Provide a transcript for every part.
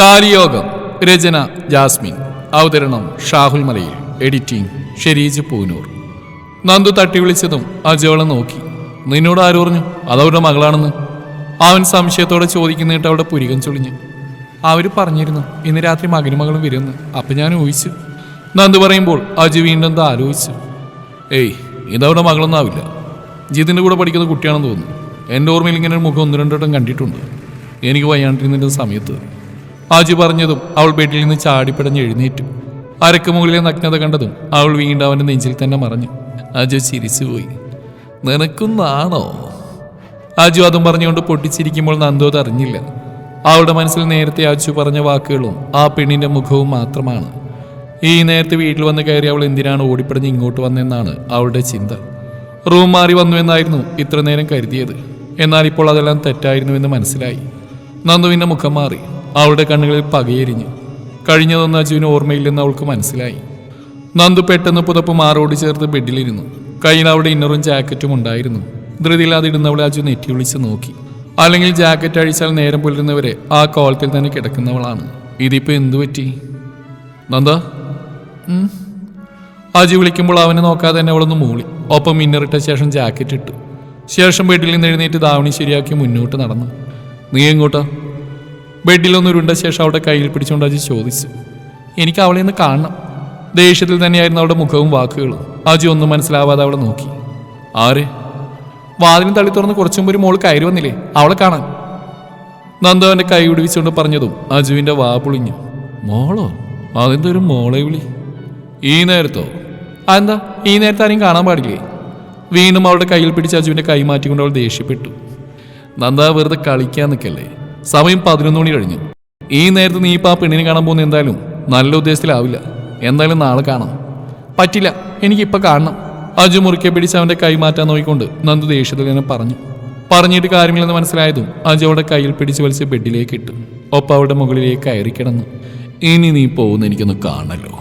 താലിയോഗം രചന Jasmine. അവതരണം ഷാഹുൽ മലയിൽ. Editing Shereej Poonoor. Nandu തട്ടി വിളിച്ചതും അജോളെ നോക്കി. നിന്നോട് ആര് പറഞ്ഞു? അതവരുടെ മകളാണെന്ന്. അവൻ സംശയത്തോടെ ചോദിക്കുന്നിട്ട് അവിടെ പുരികം ചൊളിഞ്ഞു. അവർ പറഞ്ഞിരുന്നു ഇന്ന് രാത്രി മകനും മകളും വരുന്നു അപ്പം ഞാൻ ഊഹിച്ചു. നന്ദു പറയുമ്പോൾ അജു വീണ്ടും ആലോചിച്ചു. ഏയ് ഇതവിടെ മകളൊന്നും ആവില്ല. ജിതിന്റെ കൂടെ പഠിക്കുന്ന കുട്ടിയാണെന്ന് തോന്നുന്നു. എന്റെ ഓർമ്മയിൽ ഇങ്ങനെ ഒരു മുഖം ഒന്ന് രണ്ടു വട്ടം കണ്ടിട്ടുണ്ട്. എനിക്ക് വയ്യാണ്ടിരുന്നതിന്റെ സമയത്ത്. ആജി പറഞ്ഞതും അവൾ ബെഡിൽ നിന്ന് ചാടിപ്പിടഞ്ഞ് എഴുന്നേറ്റു. അരക്ക് മുകളിലെ നഗ്നത കണ്ടതും അവൾ വീണ്ടും അവന്റെ നെഞ്ചിൽ തന്നെ മറഞ്ഞു. അജു ചിരിച്ചുപോയി. നിനക്കുന്നാണോ? അജു അതും പറഞ്ഞുകൊണ്ട് പൊട്ടിച്ചിരിക്കുമ്പോൾ നന്ദോ അറിഞ്ഞില്ല. അവളുടെ മനസ്സിൽ നേരത്തെ അജു പറഞ്ഞ വാക്കുകളും ആ പെണ്ണിന്റെ മുഖവും മാത്രമാണ്. ഈ നേരത്തെ വീട്ടിൽ വന്ന് കയറി അവൾ എന്തിനാണ് ഓടിപ്പടഞ്ഞ് ഇങ്ങോട്ട് വന്നെന്നാണ് അവളുടെ ചിന്ത. റൂം മാറി വന്നു എന്നായിരുന്നു ഇത്ര നേരം കരുതിയത്. എന്നാൽ ഇപ്പോൾ അതെല്ലാം തെറ്റായിരുന്നുവെന്ന് മനസ്സിലായി. നന്ദുവിന്റെ മുഖം മാറി. അവളുടെ കണ്ണുകളിൽ പകയെരിഞ്ഞു. കഴിഞ്ഞതൊന്നും അജുവിന് ഓർമ്മയില്ലെന്ന് അവൾക്ക് മനസ്സിലായി. നന്ദു പെട്ടെന്ന് പുതപ്പ് മാറോട് ചേർത്ത് ബെഡിലിരുന്നു. കയ്യിൽ അവളുടെ ഇന്നറും ജാക്കറ്റും ഉണ്ടായിരുന്നു. ധൃതിയില്ലാതെ ഇടുന്നവളെ അജു നെറ്റി വിളിച്ച് നോക്കി. അല്ലെങ്കിൽ ജാക്കറ്റ് അഴിച്ചാൽ നേരം പുലരുന്നവരെ ആ കോളത്തിൽ തന്നെ കിടക്കുന്നവളാണ്. ഇതിപ്പോൾ എന്തു പറ്റി? നന്ദ. അജു വിളിക്കുമ്പോൾ അവനെ നോക്കാതെ തന്നെ അവളൊന്ന് മൂളി. ഒപ്പം ഇന്നറിട്ട ശേഷം ജാക്കറ്റ് ഇട്ടു. ശേഷം വീട്ടിൽ നിന്ന് എഴുന്നേറ്റ് ദാവണി ശരിയാക്കി മുന്നോട്ട് നടന്നു. നീ എങ്ങോട്ടാ? ബെഡിലൊന്ന് ഉരുണ്ട ശേഷം അവളുടെ കയ്യിൽ പിടിച്ചുകൊണ്ട് അജി ചോദിച്ചു എനിക്ക് അവളെ ഒന്ന് കാണണം. ദേഷ്യത്തിൽ തന്നെയായിരുന്നു അവളുടെ മുഖവും വാക്കുകളും. അജി ഒന്നും മനസ്സിലാവാതെ അവളെ നോക്കി. ആര്? വാതിലും തള്ളി തുറന്ന് കുറച്ചു മുമ്പ് ഒരു മോൾ കയറി വന്നില്ലേ? അവളെ കാണാൻ. നന്ദു അവന്റെ കൈ വിടുവിച്ചുകൊണ്ട് പറഞ്ഞതും അജുവിന്റെ വാ പൊളിഞ്ഞു. മോളോ? അതെന്തൊരു മോളെ വിളി? ഈ നേരത്തോ? അതെന്താ? ഈ നേരത്തെ ആരെയും കാണാൻ പാടില്ലേ? വീണ്ടും അവളുടെ കയ്യിൽ പിടിച്ച് അജുവിന്റെ കൈ മാറ്റിക്കൊണ്ട് അവൾ ദേഷ്യപ്പെട്ടു. നന്ദ വെറുതെ കളിക്കാൻ നിൽക്കല്ലേ? സമയം പതിനൊന്ന് മണി കഴിഞ്ഞു. ഈ നേരത്ത് നീ ഇപ്പം ആ പെണ്ണിനെ കാണാൻ പോകുന്ന എന്തായാലും നല്ല ഉദ്ദേശത്തിലാവില്ല. എന്തായാലും നാളെ കാണാം പറ്റില്ല എനിക്കിപ്പോൾ കാണണം. അജു മുറിക്കെ പിടിച്ച് അവന്റെ കൈ മാറ്റാൻ നോക്കിക്കൊണ്ട് നന്ദു ദേഷ്യത്തിൽ ഞാൻ പറഞ്ഞു. പറഞ്ഞിട്ട് കാര്യമില്ലെന്ന് മനസ്സിലായതും അജു അവളുടെ കയ്യിൽ പിടിച്ച് വലിച്ച് ബെഡിലേക്ക് ഇട്ടു. ഒപ്പം അവളുടെ മുകളിലേക്ക് കയറി കിടന്നു. ഇനി നീ പോകുന്ന എനിക്കൊന്ന് കാണല്ലോ.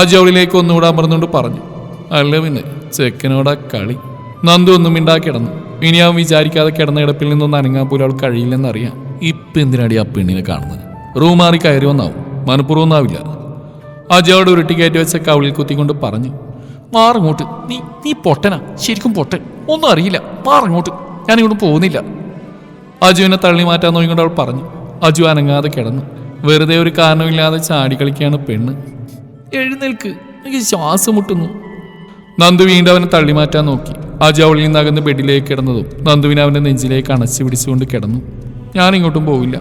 അജു അവളിലേക്ക് ഒന്നുകൂടെ അമർന്നുകൊണ്ട് പറഞ്ഞു. അല്ല പിന്നെ ചെക്കനോടാ കളി. നന്ദു ഒന്നും മിണ്ടാ കിടന്നു. ഇനി അവൻ വിചാരിക്കാതെ കിടന്ന കിടപ്പിൽ നിന്നൊന്ന് അനങ്ങാൻ പോലും അവൾ കഴിയില്ലെന്നറിയാം. ഇപ്പൊ എന്തിനാടി ആ പെണ്ണിനെ കാണുന്നത്? റൂം മാറി കയറി വന്നാവും. മനഃപൂർവം ഒന്നാവില്ല. അജയോട് ഉരുട്ടി കയറ്റി വെച്ച കവിളിൽ കുത്തിക്കൊണ്ട് പറഞ്ഞു മാറങ്ങോട്ട് നീ നീ പൊട്ടനാ. ശരിക്കും പൊട്ടൻ. ഒന്നും അറിയില്ല. മാറങ്ങോട്ട് ഞാനിങ്ങോട്ട് പോകുന്നില്ല. അജുവിനെ തള്ളി മാറ്റാൻ നോക്കിക്കൊണ്ട് അവൾ പറഞ്ഞു. അജു അനങ്ങാതെ കിടന്നു. വെറുതെ ഒരു കാരണമില്ലാതെ ചാടി കളിക്കുകയാണ് പെണ്ണ്. എഴുന്നേൽക്ക്. എനിക്ക് ശ്വാസം മുട്ടുന്നു. നന്ദു വീണ്ടും അവനെ തള്ളി മാറ്റാൻ നോക്കി. അജു അവളിൽ നിന്നകന്ന് ബെഡിലേക്ക് കിടന്നതും നന്ദുവിനെ അവന്റെ നെഞ്ചിലേക്ക് അണച്ചു പിടിച്ചുകൊണ്ട് കിടന്നു. ഞാൻ ഇങ്ങോട്ടും പോവില്ല.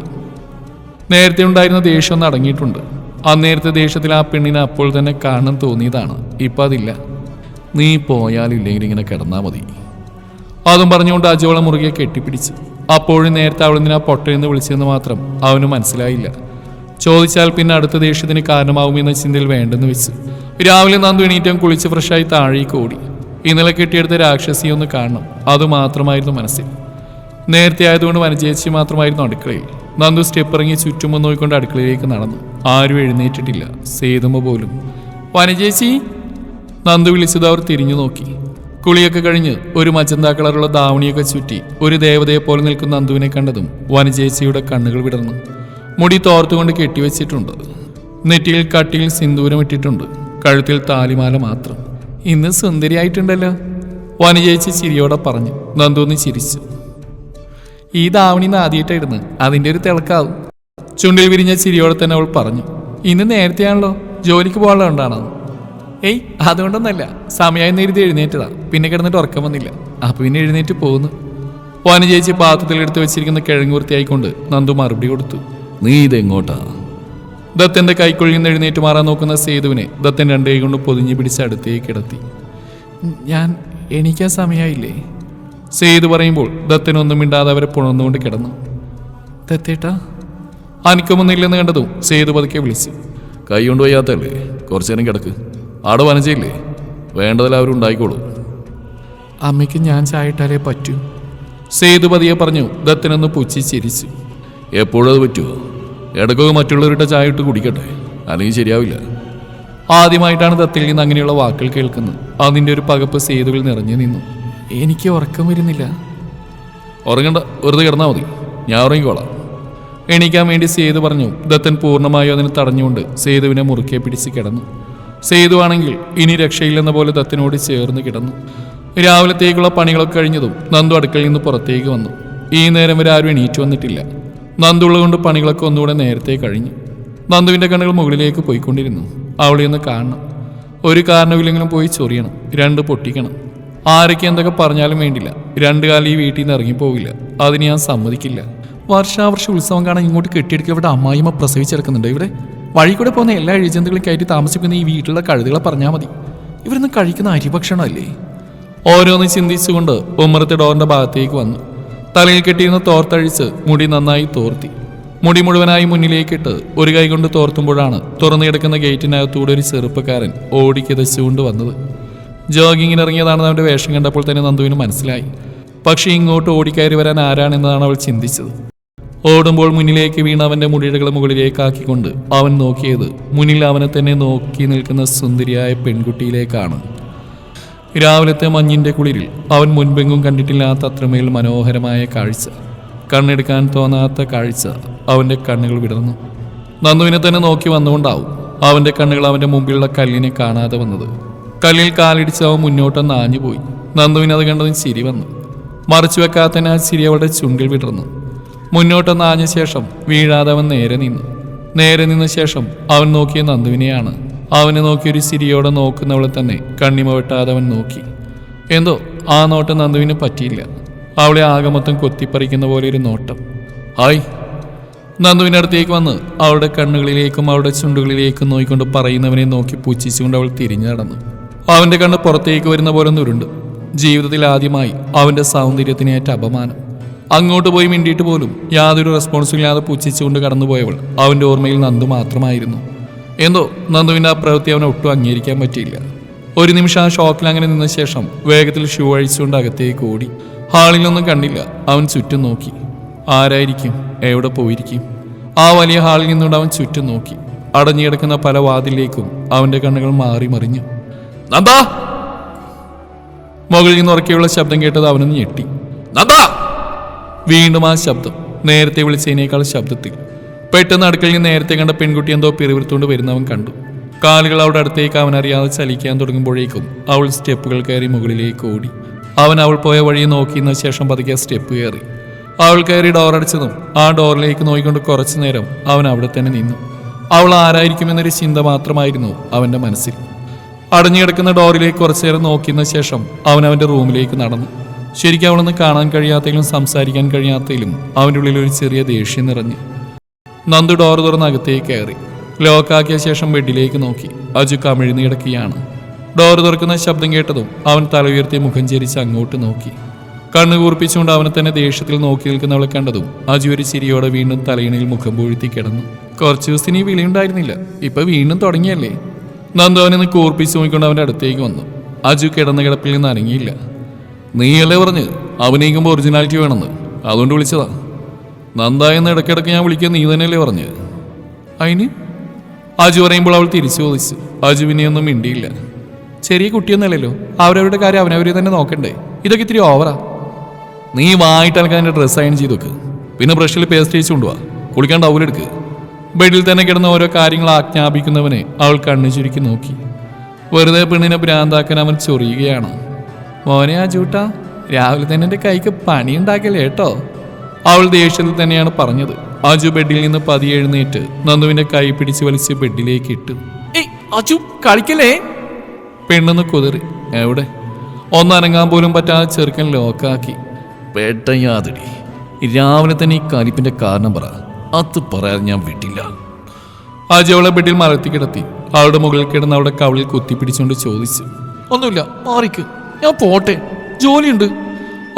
നേരത്തെ ഉണ്ടായിരുന്ന ദേഷ്യം ഒന്ന് അടങ്ങിയിട്ടുണ്ട്. നേരത്തെ ദേഷ്യത്തിൽ ആ പെണ്ണിനെ അപ്പോൾ തന്നെ കാണാൻ തോന്നിയതാണ്. ഇപ്പം അതില്ല. നീ പോയാലില്ലെങ്കിൽ ഇങ്ങനെ കിടന്നാൽ മതി. അതും പറഞ്ഞുകൊണ്ട് അജോളെ മുറുകെ കെട്ടിപ്പിടിച്ചു. അപ്പോഴും നേരത്തെ അവളെന്തിനാ പൊട്ടയെന്ന് വിളിച്ചതെന്ന് മാത്രം അവന് മനസ്സിലായില്ല. ചോദിച്ചാൽ പിന്നെ അടുത്ത ദേഷ്യത്തിന് കാരണമാവുമെന്ന ചിന്തയിൽ വേണ്ടെന്ന് വെച്ച്. രാവിലെ നന്ദു എണീറ്റം കുളിച്ച് ഫ്രഷായി താഴേക്ക് ഓടി. ഇന്നലെ കെട്ടിയെടുത്ത രാക്ഷസിയൊന്ന് കാണണം. അതുമാത്രമായിരുന്നു മനസ്സിൽ. നേരത്തെ ആയതുകൊണ്ട് വനജേച്ചി മാത്രമായിരുന്നു അടുക്കളയിൽ. നന്ദു സ്റ്റെപ്പ് ഇറങ്ങി ചുറ്റും നോക്കിക്കൊണ്ട് അടുക്കളയിലേക്ക് നടന്നു. ആരും എഴുന്നേറ്റിട്ടില്ല. സേതുമ പോലും. വനജേച്ചി? നന്ദു വിളിച്ചത് അവർ തിരിഞ്ഞു നോക്കി. കുളിയൊക്കെ കഴിഞ്ഞ് ഒരു മജന്താ കളറുള്ള ദാവണിയൊക്കെ ചുറ്റി ഒരു ദേവതയെ പോലെ നിൽക്കുന്ന നന്ദുവിനെ കണ്ടതും വനജേച്ചിയുടെ കണ്ണുകൾ വിടർന്നു. മുടി തോർത്തുകൊണ്ട് കെട്ടിവെച്ചിട്ടുണ്ട്. നെറ്റിയിൽ കട്ടിയിൽ സിന്ദൂരം ഇട്ടിട്ടുണ്ട്. കഴുത്തിൽ താലിമാല മാത്രം. ഇന്ന് സുന്ദരിയായിട്ടുണ്ടല്ലോ. വനജേച്ചി ചിരിയോടെ പറഞ്ഞു. നന്ദു ഒന്ന് ചിരിച്ചു. ഈ ദാവണി നാദിയിട്ടായിരുന്നു. അതിന്റെ ഒരു തിളക്കാവും. ചുണ്ടിൽ വിരിഞ്ഞ ചിരിയോടെ തന്നെ അവൾ പറഞ്ഞു ഇന്ന് നേരത്തെയാണല്ലോ. ജോലിക്ക് പോകാനുള്ള ഉണ്ടാണോ ഏയ് അതുകൊണ്ടൊന്നല്ല. സമയമായി നേരിത് എഴുന്നേറ്റതാ. പിന്നെ കിടന്നിട്ട് ഉറക്കം വന്നില്ല. അപ്പൊ പിന്നെ എഴുന്നേറ്റ് പോകുന്നു. പോന ചേച്ചി പാത്രത്തിൽ എടുത്തു വെച്ചിരിക്കുന്ന കിഴങ്ങ് വൃത്തിയായിക്കൊണ്ട് നന്ദു മറുപടി കൊടുത്തു. നീ ഇതെങ്ങോട്ടാ? ദത്തന്റെ കൈക്കൊഴിഞ്ഞ് എഴുന്നേറ്റ് മാറാൻ നോക്കുന്ന സേതുവിനെ ദത്തൻ രണ്ട് കൈ കൊണ്ട് പൊതിഞ്ഞു പിടിച്ച് അടുത്തേക്ക് കിടത്തി. ഞാൻ എണീക്കാൻ സമയമായില്ലേ സേതു പറയുമ്പോൾ ദത്തനൊന്നും മിണ്ടാതെ അവരെ പുണർന്നുകൊണ്ട് കിടന്നു. ദത്തേട്ടാ അനിക്കമൊന്നുമില്ലെന്ന് കണ്ടതും സെയ്ത് പതുക്കെ വിളിച്ചു കൈ കൊണ്ട് വയ്യാത്തല്ലേ? കുറച്ചു നേരം കിടക്ക്. ആടെ വനജയില്ലേ? വേണ്ടതെല്ലാവരും ഉണ്ടായിക്കോളൂ. അമ്മയ്ക്ക് ഞാൻ ചായട്ടാലേ പറ്റൂ. സെയ്ത് പതിയെ പറഞ്ഞു ദത്തനൊന്ന് പുച്ചി ചിരിച്ചു. എപ്പോഴത് പറ്റുമോ ഇടയ്ക്കൊക്കെ മറ്റുള്ളവരുടെ ചായ ഇട്ട് കുടിക്കട്ടെ. അല്ലെങ്കിൽ ശരിയാവില്ല. ആദ്യമായിട്ടാണ് ദത്തിൽ നിന്ന് അങ്ങനെയുള്ള വാക്കുകൾ കേൾക്കുന്നത്. അതിന്റെ ഒരു പകപ്പ് സേതുവിൽ നിറഞ്ഞു നിന്നു. എനിക്ക് ഉറക്കം വരുന്നില്ല. ഉറങ്ങണ്ട വെറുതെ കിടന്നാൽ മതി. ഞാൻ ഉറങ്ങിക്കോളാം. എണീക്കാൻ വേണ്ടി സേതു പറഞ്ഞു ദത്തൻ പൂർണമായും അതിനെ തടഞ്ഞുകൊണ്ട് സേതുവിനെ മുറുക്കെ പിടിച്ച് കിടന്നു. സേതു ആണെങ്കിൽ ഇനി രക്ഷയില്ലെന്ന പോലെ ദത്തനോട് ചേർന്ന് കിടന്നു. രാവിലത്തേക്കുള്ള പണികളൊക്കെ കഴിഞ്ഞതും നന്ദു അടുക്കളയിൽ നിന്ന് പുറത്തേക്ക് വന്നു. ഈ നേരം വരെ ആരും എണീറ്റ് വന്നിട്ടില്ല. നന്ദുള്ള കൊണ്ട് പണികളൊക്കെ ഒന്നുകൂടെ നേരത്തെ കഴിഞ്ഞു. നന്ദുവിന്റെ കണ്ണുകൾ മുകളിലേക്ക് പോയിക്കൊണ്ടിരുന്നു. അവളെ ഒന്ന് കാണണം. ഒരു കാരണമില്ലെങ്കിലും പോയി ചൊറിയണം. രണ്ട് പൊട്ടിക്കണം. ആരൊക്കെ എന്തൊക്കെ പറഞ്ഞാലും വേണ്ടില്ല. രണ്ടു കാലം ഈ വീട്ടിൽ നിന്ന് ഇറങ്ങിപ്പോവില്ല അതിന് ഞാൻ സമ്മതിക്കില്ല. വർഷാവർഷ ഉത്സവം കാണാൻ ഇങ്ങോട്ട് കെട്ടിയെടുക്കുക ഇവിടെ അമ്മായിമ്മ പ്രസവിച്ചെടുക്കുന്നുണ്ട് ഇവിടെ? വഴി പോകുന്ന എല്ലാ എഴുചന്തകളും കയറ്റി താമസിക്കുന്ന ഈ വീട്ടിലുള്ള കഴുതുകളെ പറഞ്ഞാൽ മതി. ഇവരൊന്നും കഴിക്കുന്ന അരിഭക്ഷണമല്ലേ? ഓരോന്ന് ചിന്തിച്ചുകൊണ്ട് ഉമ്മറത്തെ ഡോറിന്റെ ഭാഗത്തേക്ക് വന്നു. തലയിൽ കെട്ടിയിരുന്ന തോർത്തഴിച്ച് മുടി നന്നായി തോർത്തി. മുടി മുഴുവനായി മുന്നിലേക്കിട്ട് ഒരു കൈ കൊണ്ട് തോർത്തുമ്പോഴാണ് തുറന്നു കിടക്കുന്ന ഗേറ്റിനകത്തൂടെ ഒരു ചെറുപ്പക്കാരൻ ഓടിക്കിതച്ചുകൊണ്ട് വന്നത്. ജോഗിങ്ങിന് ഇറങ്ങിയതാണെന്ന് അവന്റെ വേഷം കണ്ടപ്പോൾ തന്നെ നന്ദുവിന് മനസ്സിലായി. പക്ഷേ ഇങ്ങോട്ട് ഓടിക്കയറി വരാൻ ആരാണെന്നതാണ് അവൾ ചിന്തിച്ചത്. ഓടുമ്പോൾ മുന്നിലേക്ക് വീണ അവന്റെ മുടിയുടെ മുകളിലേക്കാക്കിക്കൊണ്ട് അവൻ നോക്കിയത് മുന്നിൽ അവനെ തന്നെ നോക്കി നിൽക്കുന്ന സുന്ദരിയായ പെൺകുട്ടിയിലേക്കാണ്. രാവിലത്തെ മഞ്ഞിന്റെ കുളിരിൽ അവൻ മുൻപെങ്ങും കണ്ടിട്ടില്ലാത്ത അത്രമേൽ മനോഹരമായ കാഴ്ച. കണ്ണെടുക്കാൻ തോന്നാത്ത കാഴ്ച അവന്റെ കണ്ണുകൾ വിടർന്നു. നന്ദുവിനെ തന്നെ നോക്കി വന്നുകൊണ്ടാവും അവന്റെ കണ്ണുകൾ അവന്റെ മുമ്പിലുള്ള കല്ലിനെ കാണാതെ വന്നത്. കല്ലിൽ കാലിടിച്ച് അവൻ മുന്നോട്ട് നാഞ്ഞു പോയി. നന്ദുവിന് അത് കണ്ടതും ചിരി വന്നു. മറിച്ചു വെക്കാത്തതിന് ആ ചിരി അവളുടെ ചുണ്ടിൽ വിടർന്നു. മുന്നോട്ട് നാഞ്ഞ ശേഷം വീഴാതെ അവൻ നേരെ നിന്നു. നേരെ നിന്ന ശേഷം അവൻ നോക്കിയ നന്ദുവിനെയാണ്. അവനെ നോക്കി ഒരു ചിരിയോടെ നോക്കുന്നവളെ തന്നെ കണ്ണിമ വെട്ടാതെ അവൻ നോക്കി. എന്തോ ആ നോട്ടം നന്ദുവിന് പറ്റിയില്ല. അവളെ ആകെ മൊത്തം കൊത്തിപ്പറിക്കുന്ന പോലെ ഒരു നോട്ടം. ഹായ്. നന്ദുവിനടുത്തേക്ക് വന്ന് അവളുടെ കണ്ണുകളിലേക്കും അവളുടെ ചുണ്ടുകളിലേക്കും നോക്കിക്കൊണ്ട് പറയുന്നവനെ നോക്കി പുച്ഛിച്ചുകൊണ്ട് അവൾ തിരിഞ്ഞു നടന്നു. അവന്റെ കണ്ണ് പുറത്തേക്ക് വരുന്ന പോലെ ഒന്നുരുണ്ട് ജീവിതത്തിൽ ആദ്യമായി അവന്റെ സൗന്ദര്യത്തിനേറ്റ അപമാനം. അങ്ങോട്ട് പോയി മിണ്ടിയിട്ട് പോലും യാതൊരു റെസ്പോൺസും ഇല്ലാതെ പുച്ഛിച്ചുകൊണ്ട് കടന്നുപോയവൾ അവന്റെ ഓർമ്മയിൽ നന്ദു മാത്രമായിരുന്നു. എന്തോ നന്ദുവിന്റെ ആ പ്രവൃത്തി അവനെ ഒട്ടും അംഗീകരിക്കാൻ പറ്റിയില്ല. ഒരു നിമിഷം ആ ഷോക്കിൽ അങ്ങനെ നിന്ന ശേഷം വേഗത്തിൽ ഷൂ അഴിച്ചുകൊണ്ട് അകത്തേക്ക് ഓടി. ഹാളിലൊന്നും കണ്ടില്ല. അവൻ ചുറ്റും നോക്കി. ആരായിരിക്കും? എവിടെ പോയിരിക്കും? ആ വലിയ ഹാളിൽ നിന്നുകൊണ്ട് അവൻ ചുറ്റും നോക്കി. അടഞ്ഞു കിടക്കുന്ന പല വാതിലേക്കും അവന്റെ കണ്ണുകൾ മാറി മറിഞ്ഞു. നന്ദാ. മുകളിൽ നിന്ന് ഉറക്കെയുള്ള ശബ്ദം കേട്ടത് അവനൊന്ന് ഞെട്ടി. നന്ദാ. വീണ്ടും ആ ശബ്ദം നേരത്തെ വിളിച്ചതിനേക്കാൾ ശബ്ദത്തിൽ. പെട്ടെന്ന് അടുക്കളയിൽ നിന്ന് നേരത്തെ കണ്ട പെൺകുട്ടി എന്തോ പിറിവിർത്തുകൊണ്ട് വരുന്നവൻ കണ്ടു. കാലുകൾ അവിടെ അടുത്തേക്ക് അവൻ അറിയാതെ ചലിക്കാൻ തുടങ്ങുമ്പോഴേക്കും അവൾ സ്റ്റെപ്പുകൾ കയറി മുകളിലേക്ക് ഓടി. അവൻ അവൾ പോയ വഴി നോക്കിയെന്ന ശേഷം പതുക്കെ സ്റ്റെപ്പ് കയറി. അവൾ കയറി ഡോർ അടിച്ചതും ആ ഡോറിലേക്ക് നോക്കിക്കൊണ്ട് കുറച്ചു നേരം അവൻ അവിടെ തന്നെ നിന്നു. അവൾ ആരായിരിക്കുമെന്നൊരു ചിന്ത മാത്രമായിരുന്നു അവന്റെ മനസ്സിൽ. അടഞ്ഞുകിടക്കുന്ന ഡോറിലേക്ക് കുറച്ചു നേരം നോക്കിയതിനു ശേഷം അവൻ അവന്റെ റൂമിലേക്ക് നടന്നു. ശരിക്കും അവളൊന്ന് കാണാൻ കഴിയാത്തതിലും സംസാരിക്കാൻ കഴിയാത്തതിലും അവന്റെ ഉള്ളിൽ ഒരു ചെറിയ ദേഷ്യം നിറഞ്ഞു. നന്ദു ഡോർ തുറന്ന് അകത്തേക്ക് കയറി. ലോക്കാക്കിയ ശേഷം ബെഡിലേക്ക് നോക്കി. അജു കമിഴ്ന്നു കിടക്കുകയാണ്. ഡോർ തുറക്കുന്ന ശബ്ദം കേട്ടതും അവൻ തല ഉയർത്തി മുഖം ചരിച്ച് അങ്ങോട്ട് നോക്കി. കണ്ണു കൂർപ്പിച്ചുകൊണ്ട് അവനെ തന്നെ ദേഷ്യത്തിൽ നോക്കി നിൽക്കുന്നവളെ കണ്ടതും അജു ഒരു ചിരിയോടെ വീണ്ടും തലയിണയിൽ മുഖം പൂഴ്ത്തി കിടന്നു. കുറച്ചു ദിവസത്തിന് ഈ വിളിയുണ്ടായിരുന്നില്ല ഇപ്പൊ വീണ്ടും തുടങ്ങിയല്ലേ? നന്ദു അവനെ കൂർപ്പിച്ച് നോക്കിക്കൊണ്ട് അവന്റെ അടുത്തേക്ക് വന്നു. അജു കിടന്ന കിടപ്പിൽ നിന്ന് അനങ്ങിയില്ല. നീയല്ലേ പറഞ്ഞ്? അഭിനയിക്കുമ്പോൾ ഒറിജിനാലിറ്റി വേണമെന്ന്. അതുകൊണ്ട് വിളിച്ചതാ. നന്ദായെന്ന് ഇടയ്ക്കിടയ്ക്ക് ഞാൻ വിളിക്കാൻ നീ തന്നെയല്ലേ പറഞ്ഞ്? അതിന് അജു പറയുമ്പോൾ അവൾ തിരിച്ചു ചോദിച്ചു. അജുവിനെ ഒന്നും മിണ്ടിയില്ല. ചെറിയ കുട്ടിയൊന്നുമല്ലല്ലോ അവരവരുടെ കാര്യം അവനവരെ തന്നെ നോക്കണ്ടേ. ഇതൊക്കെ ഇത്തിരി ഓവറാ നീ വായിട്ട് അലക്കാൻ എന്റെ ഡ്രസ്സ് അയൺ ചെയ്തു വെക്ക്. പിന്നെ ബ്രഷിൽ പേസ്റ്റ് അയച്ചു കൊണ്ടുപോവാ കുളിക്കാൻ ടൗലെടുക്ക് ബെഡിൽ തന്നെ കിടന്ന ഓരോ കാര്യങ്ങൾ ആജ്ഞാപിക്കുന്നവനെ അവൾ കണ്ണു ചുരുക്കി നോക്കി. വെറുതെ പെണ്ണിനെ ഭ്രാന്താക്കാൻ അവൻ ചൊറിയുകയാണ്. മോനെ ആ ചൂട്ട രാവിലെ തന്നെ എന്റെ കൈക്ക് പണിയുണ്ടാക്കല്ലേ കേട്ടോ? അവൾ ദേഷ്യത്തിൽ തന്നെയാണ് പറഞ്ഞത്. അജു ബെഡിൽ നിന്ന് പതി എഴുന്നേറ്റ് നന്ദുവിന്റെ കൈ പിടിച്ച് വലിച്ച് ബെഡിലേക്ക് ഇട്ടു. ഏയ് അജു കളിക്കല്ലേ? പെണ്ണെന്ന് കുതിറി. എവിടെ? ഒന്നനങ്ങാൻ പോലും പറ്റാതെ ചെറുക്കൻ ലോക്കാക്കി. പെട്ടയാതിടി രാവിലെ തന്നെ ഈ കലിപ്പിന്റെ കാരണം പറ. അത് പറയാൻ ഞാൻ വിട്ടില്ല ആജി അവളെ ബെഡിൽ മരത്തി കിടത്തി. അവളുടെ മുകളിൽ കിടന്ന് അവളുടെ കുത്തി പിടിച്ചുകൊണ്ട് ചോദിച്ചു ഒന്നുമില്ല മാറിക്ക്. ഞാൻ പോട്ടെ. ജോലിയുണ്ട്.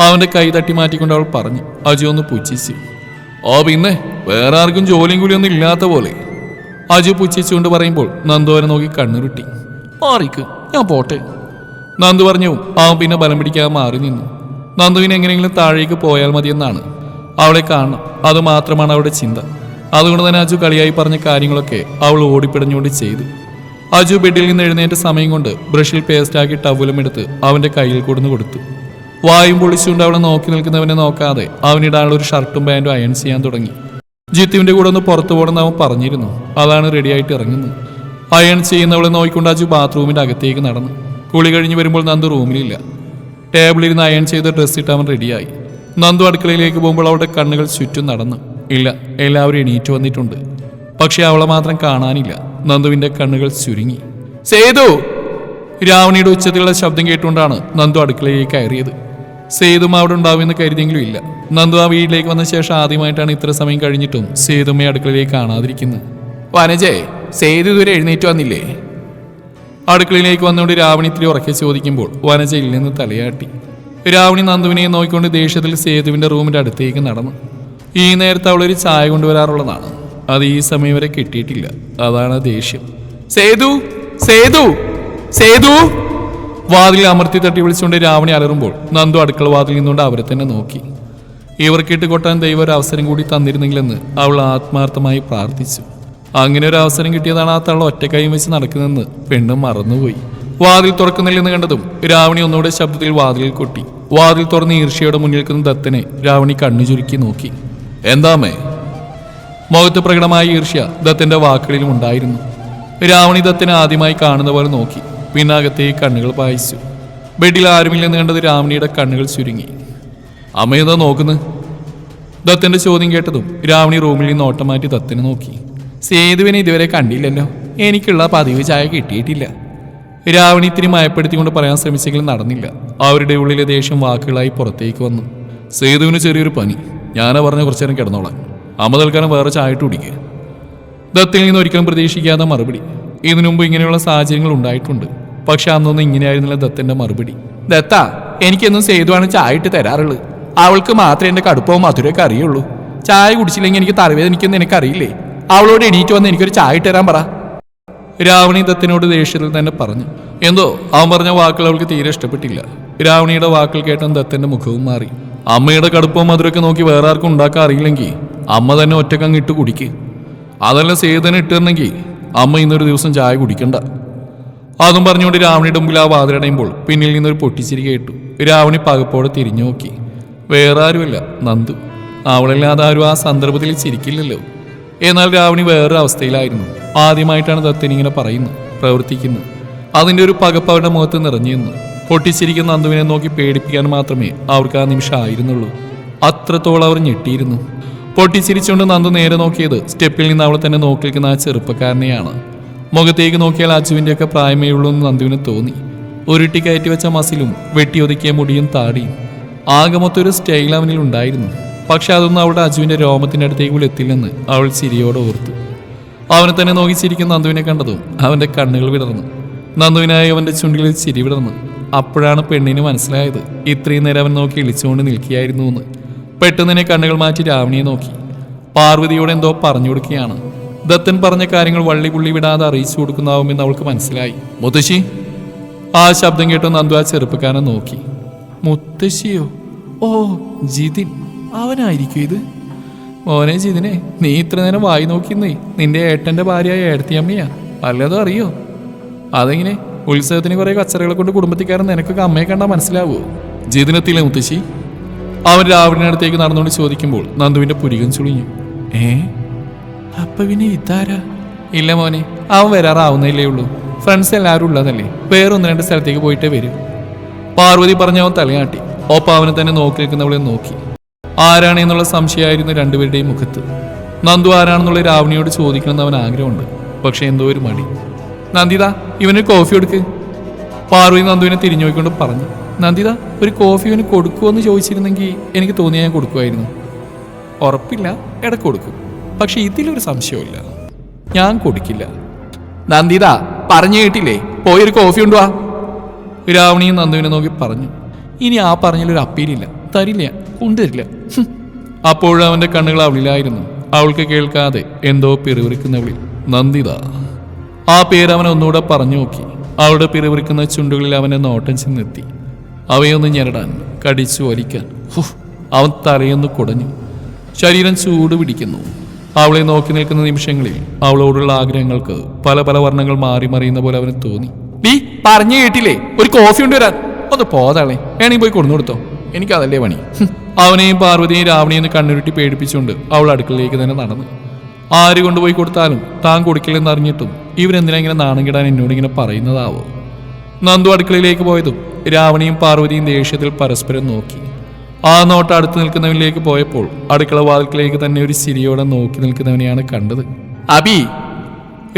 അവന്റെ കൈ തട്ടി മാറ്റിക്കൊണ്ട് അവൾ പറഞ്ഞു. അജു ഒന്ന് പുച്ഛിച്ചു ഓ പിന്നെ വേറെ ആർക്കും ജോലിയും കൂലിയൊന്നും ഇല്ലാത്ത പോലെ. അജു പുച്ഛിച്ചുകൊണ്ട് പറയുമ്പോൾ നന്ദു അവനെ നോക്കി കണ്ണുരുട്ടി മാറിക്ക് ഞാൻ പോട്ടെ. നന്ദു പറഞ്ഞു അവൻ പിന്നെ ബലം പിടിക്കാതെ മാറി നിന്നു. നന്ദുവിന് എങ്ങനെയെങ്കിലും താഴേക്ക് പോയാൽ മതിയെന്നാണ്. അവളെ കാണണം. അത് മാത്രമാണ് അവളുടെ ചിന്ത. അതുകൊണ്ട് തന്നെ അജു കളിയായി പറഞ്ഞ കാര്യങ്ങളൊക്കെ അവൾ ഓടിപ്പിടഞ്ഞുകൊണ്ട് ചെയ്തു. അജു ബെഡിൽ നിന്ന് എഴുന്നേറ്റ സമയം കൊണ്ട് ബ്രഷിൽ പേസ്റ്റാക്കി ടവലും എടുത്ത് അവന്റെ കയ്യിൽ കൊടുന്നു കൊടുത്തു. വായും പൊളിച്ചുകൊണ്ട് അവളെ നോക്കി നിൽക്കുന്നവനെ നോക്കാതെ അവനിടാനുള്ള ഒരു ഷർട്ടും പാന്റും അയൺ ചെയ്യാൻ തുടങ്ങി. ജിത്തുവിന്റെ കൂടെ ഒന്ന് പുറത്തു പോകണമെന്ന് അവൻ പറഞ്ഞിരുന്നു. അതാണ് റെഡിയായിട്ട് ഇറങ്ങുന്നത്. അയൺ ചെയ്യുന്നവളെ നോക്കിക്കൊണ്ട് അജു ബാത്റൂമിന്റെ അകത്തേക്ക് നടന്നു. കുളി കഴിഞ്ഞ് വരുമ്പോൾ നന്ദു റൂമിലില്ല ടേബിളിരുന്ന് അയൺ ചെയ്ത ഡ്രസ്സ് ഇട്ട് അവൻ റെഡിയായി നന്ദു അടുക്കളയിലേക്ക് പോകുമ്പോൾ അവളുടെ കണ്ണുകൾ ചുറ്റും നടന്നു. ഇല്ല എല്ലാവരും എണീറ്റ് വന്നിട്ടുണ്ട്. പക്ഷെ അവളെ മാത്രം കാണാനില്ല. നന്ദുവിന്റെ കണ്ണുകൾ ചുരുങ്ങി. സേതു! രാവണിയുടെ ഉച്ചത്തിലുള്ള ശബ്ദം കേട്ടുകൊണ്ടാണ് നന്ദു അടുക്കളയിലേക്ക് കയറിയത്. സേതും അവിടെ ഉണ്ടാവുമെന്ന് കരുതിയെങ്കിലും ഇല്ല. നന്ദു ആ വീട്ടിലേക്ക് വന്ന ശേഷം ആദ്യമായിട്ടാണ് ഇത്ര സമയം കഴിഞ്ഞിട്ടും സേതുമ്മയെ അടുക്കളയിലേക്ക് കാണാതിരിക്കുന്നത്. വനജേ സേതു ഇതുവരെ എഴുന്നേറ്റ് വന്നില്ലേ? അടുക്കളയിലേക്ക് വന്നുകൊണ്ട് രാവണി ഇത്തിരി ഉറക്കെ ചോദിക്കുമ്പോൾ വനജ ഇല്ലെന്ന് തലയാട്ടി. രാവണി നന്ദുവിനെ നോക്കിക്കൊണ്ട് ദേഷ്യത്തിൽ സേതുവിന്റെ റൂമിന്റെ അടുത്തേക്ക് നടന്നു. ഈ നേരത്തെ അവളൊരു ചായ കൊണ്ടുവരാറുള്ളതാണ്. അത് ഈ സമയം വരെ കിട്ടിയിട്ടില്ല. അതാണ് ദേഷ്യം. സേതു! സേതു! സേതു! വാതിൽ അമർത്തി തട്ടി വിളിച്ചുകൊണ്ട് രാവണി അലറുമ്പോൾ നന്ദു അടുക്കള വാതിൽ നിന്നുകൊണ്ട് അവരെ തന്നെ നോക്കി. ഇവർക്കിട്ട് കൊട്ടാൻ ദൈവം ഒരു അവസരം കൂടി തന്നിരുന്നെങ്കിലെന്ന് അവൾ ആത്മാർത്ഥമായി പ്രാർത്ഥിച്ചു. അങ്ങനെ ഒരു അവസരം കിട്ടിയതാണ് ആ തള്ള ഒറ്റക്കൈയും വെച്ച് നടക്കുന്നതെന്ന് പെണ്ണും മറന്നുപോയി. വാതിൽ തുറക്കുന്നില്ലെന്ന് കണ്ടതും രാവണി ഒന്നുകൂടെ ശബ്ദത്തിൽ വാതിലിൽ കൊട്ടി. വാതിൽ തുറന്ന് ഈർഷ്യയുടെ മുന്നിൽ നിൽക്കുന്ന ദത്തനെ രാവണി കണ്ണു ചുരുക്കി നോക്കി. എന്താമേ? മുഖത്ത് പ്രകടമായ ഈർഷ്യ ദത്തന്റെ വാക്കുകളിലും ഉണ്ടായിരുന്നു. രാവണി ദത്തനെ ആദ്യമായി കാണുന്ന പോലെ നോക്കി. പിന്നകത്തെ കണ്ണുകൾ പായിച്ചു. ബെഡിൽ ആരുമില്ലെന്ന് കണ്ടത് രാവണിയുടെ കണ്ണുകൾ ചുരുങ്ങി. അമ്മയെന്താ നോക്കുന്നു? ദത്തന്റെ ചോദ്യം കേട്ടതും രാവണി റൂമിൽ നിന്ന് ഓട്ടം മാറ്റി ദത്തിനെ നോക്കി. സേതുവിനെ ഇതുവരെ കണ്ടില്ലല്ലോ. എനിക്കുള്ള പതിവ് ചായ കിട്ടിയിട്ടില്ല. രാവണി ഇത്തിരി മയപ്പെടുത്തിക്കൊണ്ട് പറയാൻ ശ്രമിച്ചെങ്കിലും നടന്നില്ല. അവരുടെ ഉള്ളിലെ ദേഷ്യം വാക്കുകളായി പുറത്തേക്ക് വന്നു. സേതുവിന് ചെറിയൊരു പനി. ഞാനാ പറഞ്ഞ കുറച്ചു നേരം കിടന്നോളാം അമ്മ തൽക്കാലം വേറെ ചായട്ട് കുടിക്കുക ദത്തിൽ നിന്ന് ഒരിക്കലും പ്രതീക്ഷിക്കാത്ത മറുപടി. ഇതിനു മുമ്പ് ഇങ്ങനെയുള്ള സാഹചര്യങ്ങൾ ഉണ്ടായിട്ടുണ്ട്. പക്ഷെ അന്നൊന്നും ഇങ്ങനെയായിരുന്നില്ല ദത്തിന്റെ മറുപടി. ദത്ത എനിക്കെന്നും സേതുവാണ് ചായ ഇട്ട് തരാറുള്ളത് അവൾക്ക് മാത്രമേ എന്റെ കടുപ്പവും മധുരമൊക്കെ അറിയുള്ളൂ. ചായ കുടിച്ചില്ലെങ്കിൽ എനിക്ക് തലവേദനിക്കുന്ന എനിക്കറിയില്ലേ? അവളോട് എണീറ്റ് വന്ന് എനിക്കൊരു ചായ ഇട്ട് തരാൻ പറ. രാവണി ദത്തിനോട് ദേഷ്യത്തിൽ തന്നെ പറഞ്ഞു എന്തോ? അവൻ പറഞ്ഞ വാക്കുകൾ അവൾക്ക് തീരെ ഇഷ്ടപ്പെട്ടില്ല. രാവണിയുടെ വാക്കുകൾ കേട്ടും ദത്തന്റെ മുഖവും മാറി. അമ്മയുടെ കടുപ്പവും മധുരമൊക്കെ നോക്കി വേറെ ആർക്കും ഉണ്ടാക്കാൻ അറിയില്ലെങ്കിൽ അമ്മ തന്നെ ഒറ്റക്കങ്ങ് ഇട്ട് കുടിക്ക്. അതല്ല സേതന ഇട്ടിരുന്നെങ്കിൽ അമ്മ ഇന്നൊരു ദിവസം ചായ കുടിക്കണ്ട. അതും പറഞ്ഞുകൊണ്ട് രാവണിയുടെ മുമ്പിൽ ആ വാതിലടയുമ്പോൾ പിന്നിൽ നിന്നൊരു പൊട്ടിച്ചിരി കേട്ടു. രാവണി പകപ്പോടെ തിരിഞ്ഞു നോക്കി. വേറെ ആരുമല്ല നന്ദു. അവളല്ലാതെ ആരും ആ സന്ദർഭത്തിൽ ചിരിക്കില്ലല്ലോ. എന്നാൽ രാവണി വേറൊരു അവസ്ഥയിലായിരുന്നു. ആദ്യമായിട്ടാണ് ദത്തൻ ഇങ്ങനെ പറയുന്നത് പ്രവർത്തിക്കുന്നു അതിന്റെ ഒരു പകപ്പ് അവരുടെ മുഖത്ത് നിറഞ്ഞു നിന്നു. പൊട്ടിച്ചിരിക്കുന്ന നന്ദുവിനെ നോക്കി പേടിപ്പിക്കാൻ മാത്രമേ അവർക്ക് ആ നിമിഷം ആയിരുന്നുള്ളൂ. അത്രത്തോളം അവർ ഞെട്ടിയിരുന്നു. പൊട്ടിച്ചിരിച്ചുകൊണ്ട് നന്ദു നേരെ നോക്കിയത് സ്റ്റെപ്പിൽ നിന്ന് അവളെ തന്നെ നോക്കി നിൽക്കുന്ന ആ ചെറുപ്പക്കാരനെയാണ്. മുഖത്തേക്ക് നോക്കിയാൽ അച്ചുവിന്റെയൊക്കെ പ്രായമേ ഉള്ളൂ എന്ന് നന്ദുവിന് തോന്നി. ഉരുട്ടി കയറ്റി വെച്ച മസിലും വെട്ടിയൊതുക്കിയ മുടിയും താടിയും. ആകെ ഒരു സ്റ്റൈൽ അവനിൽ ഉണ്ടായിരുന്നു. പക്ഷെ അതൊന്നും അവളുടെ അജുവിന്റെ രോമത്തിന്റെ അടുത്തേക്ക് പോലും എത്തില്ലെന്ന് അവൾ ചിരിയോടെ ഓർത്തു. അവനെ തന്നെ നോക്കി ചിരിക്കുന്ന നന്ദുവിനെ കണ്ടതും അവന്റെ കണ്ണുകൾ വിടർന്നു. നന്ദുവിനായി അവന്റെ ചുണ്ടിൽ ചിരി വിടർന്നു. അപ്പോഴാണ് പെണ്ണിന് മനസ്സിലായത് ഇത്രയും നേരം അവൻ നോക്കി ഇളിച്ചുകൊണ്ട് നിൽക്കുകയായിരുന്നു എന്ന് പെട്ടെന്ന് തന്നെ കണ്ണുകൾ മാറ്റി രാവണിയെ നോക്കി. പാർവതിയോട് എന്തോ പറഞ്ഞു കൊടുക്കുകയാണ്. ദത്തൻ പറഞ്ഞ കാര്യങ്ങൾ വള്ളി പുള്ളി വിടാതെ അറിയിച്ചു കൊടുക്കുന്നതാവുമെന്ന് അവൾക്ക് മനസ്സിലായി. മുത്തശ്ശി? ആ ശബ്ദം കേട്ടോ നന്ദു ആ ചെറുപ്പക്കാരനെ നോക്കി. മുത്തശ്ശിയോ? ഓ ജിതിൻ. അവനായിരിക്കും ഇത്. മോനെ ചെയ്തിനെ നീ ഇത്ര നേരം വായി നോക്കിന്നേ നിന്റെ ഏട്ടന്റെ ഭാര്യയായ ഏടത്തിയമ്മയാ. വല്ലതും അറിയോ? അതെങ്ങനെ? ഉത്സവത്തിന് കുറെ കച്ചറകളെ കൊണ്ട് കുടുംബത്തിക്കാരൻ നിനക്കൊക്കെ അമ്മയെ കണ്ടാൽ മനസ്സിലാവോ? ജിതിനെത്തിയില്ല മുത്തശ്ശി? അവൻ രാവിലിനടുത്തേക്ക് നടന്നുകൊണ്ട് ചോദിക്കുമ്പോൾ നന്ദുവിന്റെ പുരികം ചുളിഞ്ഞു. ഏ? അപ്പൊ പിന്നെ ഇതാരാ? ഇല്ല മോനെ അവൻ വരാറാവുന്നില്ലേ ഉള്ളൂ. ഫ്രണ്ട്സ് എല്ലാവരും ഉള്ളതല്ലേ. വേറെ ഒന്ന് രണ്ട് സ്ഥലത്തേക്ക് പോയിട്ടേ വരും. പാർവതി പറഞ്ഞ അവൻ തലയാട്ടി. ഒപ്പം അവനെ തന്നെ നോക്കി നിൽക്കുന്നവളെ നോക്കി. ആരാണ് എന്നുള്ള സംശയമായിരുന്നു രണ്ടുപേരുടെയും മുഖത്ത്. നന്ദു ആരാണെന്നുള്ള രാവണിയോട് ചോദിക്കണമെന്ന് അവൻ ആഗ്രഹമുണ്ട്. പക്ഷെ എന്തോ ഒരു മടി. നന്ദിത ഇവന് കോഫി കൊടുക്ക്. പാർവതി നന്ദുവിനെ തിരിഞ്ഞു നോക്കിക്കൊണ്ട് പറഞ്ഞു. നന്ദിത ഒരു കോഫി ഇവന് കൊടുക്കുമോ ചോദിച്ചിരുന്നെങ്കിൽ എനിക്ക് തോന്നിയ ഞാൻ കൊടുക്കുമായിരുന്നു. ഉറപ്പില്ല ഇടയ്ക്ക് കൊടുക്കും. പക്ഷെ ഇതിലൊരു സംശയമില്ല ഞാൻ കൊടുക്കില്ല. നന്ദിത പറഞ്ഞു കേട്ടില്ലേ? പോയൊരു കോഫി ഉണ്ടുവാ രാവണിയും നന്ദുവിനെ നോക്കി പറഞ്ഞു. ഇനി ആ പറഞ്ഞതിലൊരു അപ്പീലില്ല തരില്ല കൊണ്ടുവരില്ല. അപ്പോഴും അവന്റെ കണ്ണുകൾ അവളിലായിരുന്നു. അവൾക്ക് കേൾക്കാതെ എന്തോ പിറുവിറിക്കുന്നവളിൽ നന്ദിത. ആ പേര് അവൻ ഒന്നുകൂടെ പറഞ്ഞു നോക്കി. അവളുടെ പിറുവിറിക്കുന്ന ചുണ്ടുകളിൽ അവനെ നോട്ടം ചെന്നെത്തി. അവയൊന്ന് ഞെരടാൻ കടിച്ചു വലിക്കാൻ. അവൻ തലയൊന്ന് കുടഞ്ഞു. ശരീരം ചൂട് പിടിക്കുന്നു. അവളെ നോക്കി നിൽക്കുന്ന നിമിഷങ്ങളിൽ അവളോടുള്ള ആഗ്രഹങ്ങൾക്ക് പല പല വർണങ്ങൾ മാറി മറിയുന്ന പോലെ അവന് തോന്നി. നീ പറഞ്ഞു കേട്ടില്ലേ? ഒരു കോഫി കൊണ്ടുവരാൻ ഒന്ന് പോതാളെ വേണമെങ്കിൽ പോയി കൊണ്ടു കൊടുത്തോ. എനിക്കതല്ലേ പണി. അവനെയും പാർവതിയെയും രാവണിയെന്ന് കണ്ണുരുട്ടി പേടിപ്പിച്ചുകൊണ്ട് അവൾ അടുക്കളയിലേക്ക് തന്നെ നടന്നു. ആര് കൊണ്ടുപോയി കൊടുത്താലും താൻ കൊടുക്കില്ലെന്ന് അറിഞ്ഞിട്ടും ഇവരെന്തിനാ ഇങ്ങനെ നാണം കിടാൻ എന്നോട് ഇങ്ങനെ പറയുന്നതാവോ? നന്ദു അടുക്കളയിലേക്ക് പോയതും രാവണിയും പാർവതിയും ദേഷ്യത്തിൽ പരസ്പരം നോക്കി. ആ നോട്ട് അടുത്ത് നിൽക്കുന്നവനിലേക്ക് പോയപ്പോൾ അടുക്കള വാതിൽക്കിലേക്ക് തന്നെ ഒരു ചിരിയോടെ നോക്കി നിൽക്കുന്നവനെയാണ് കണ്ടത്. അബി!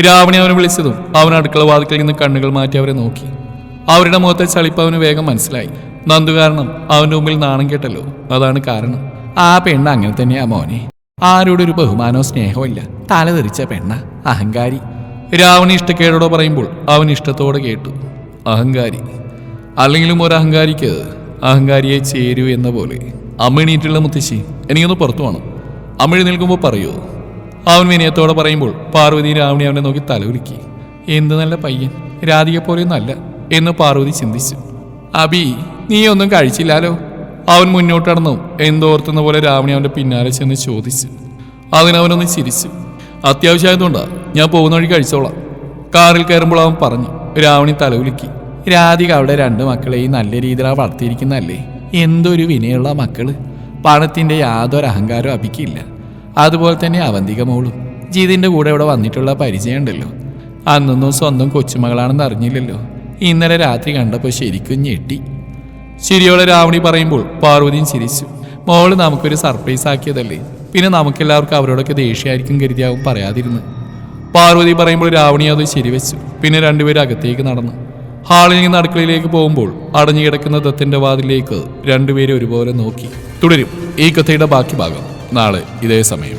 രാവണി അവനെ വിളിച്ചതും അവൻ അടുക്കള വാതിൽക്കൽ നിന്ന് കണ്ണുകൾ മാറ്റി അവരെ നോക്കി. അവരുടെ മുഖത്തെ ചളിപ്പ് അവന് വേഗം മനസ്സിലായി. നന്ദു കാരണം അവന്റെ മുമ്പിൽ നാണം കേട്ടല്ലോ. അതാണ് കാരണം. ആ പെണ്ണ് അങ്ങനെ തന്നെയാ മോനെ. ആരോടും ഒരു ബഹുമാനോ സ്നേഹമോ ഇല്ല. തലതെറിച്ച പെണ്ണ. അഹങ്കാരി. രാവണി ഇഷ്ടക്കേടോടെ പറയുമ്പോൾ അവൻ ഇഷ്ടത്തോടെ കേട്ടു. അഹങ്കാരി. അല്ലെങ്കിലും ഒരു അഹങ്കാരിക്ക് അഹങ്കാരിയെ ചേരൂ എന്ന പോലെ. അമ്മണീറ്റുള്ള മുത്തശ്ശി. എനിക്കൊന്ന് പുറത്തു വേണം അമ്മ നിൽക്കുമ്പോൾ പറയൂ. അവൻ വിനയത്തോടെ പറയുമ്പോൾ പാർവതി രാവണി അവനെ നോക്കി തലകുലുക്കി എന്ത് നല്ല പയ്യൻ. രാധിക പോലെയൊന്നല്ല എന്ന് പാർവതി ചിന്തിച്ചു. അബി നീ ഒന്നും കഴിച്ചില്ലാലോ? അവൻ മുന്നോട്ട് നടന്നു. എന്തോർത്തുന്ന പോലെ രാവണി അവന്റെ പിന്നാലെ ചെന്ന് ചോദിച്ചു. അതിനവനൊന്ന് ചിരിച്ചു. അത്യാവശ്യമായതുകൊണ്ടാ ഞാൻ പോകുന്ന വഴി കഴിച്ചോളാം. കാറിൽ കയറുമ്പോൾ അവൻ പറഞ്ഞു. രാവണി തലവുലുക്കി രാധിക അവിടെ രണ്ട് മക്കളെയും നല്ല രീതിയിലാണ് വളർത്തിയിരിക്കുന്നതല്ലേ? എന്തൊരു വിനയുള്ള മക്കൾ. പണത്തിന്റെ യാതൊരു അഹങ്കാരവും അഭിക്കില്ല. അതുപോലെ തന്നെ അവന്തിക മോളും. ജീതിന്റെ കൂടെ ഇവിടെ വന്നിട്ടുള്ള പരിചയമുണ്ടല്ലോ. അന്നൊന്നും സ്വന്തം കൊച്ചുമകളാണെന്ന് അറിഞ്ഞില്ലല്ലോ. ഇന്നലെ രാത്രി കണ്ടപ്പോൾ ശരിക്കും ഞെട്ടി. ശരിയോടെ രാവണി പറയുമ്പോൾ പാർവതിയും ചിരിച്ചു. മോൾ നമുക്കൊരു സർപ്രൈസ് ആക്കിയതല്ലേ? പിന്നെ നമുക്കെല്ലാവർക്കും അവരോടൊക്കെ ദേഷ്യമായിരിക്കും കരുതിയാവും പറയാതിരുന്നു. പാർവതി പറയുമ്പോൾ രാവണി അത് ശരിവെച്ചു. പിന്നെ രണ്ടുപേരും അകത്തേക്ക് നടന്നു. ഹാളിൽ നിന്ന് അടുക്കളയിലേക്ക് പോകുമ്പോൾ അടഞ്ഞു കിടക്കുന്ന ദത്തിന്റെ വാതിലേക്ക് രണ്ടുപേരും ഒരുപോലെ നോക്കി. തുടരും. ഈ കഥയുടെ ബാക്കി ഭാഗം നാളെ ഇതേ സമയം.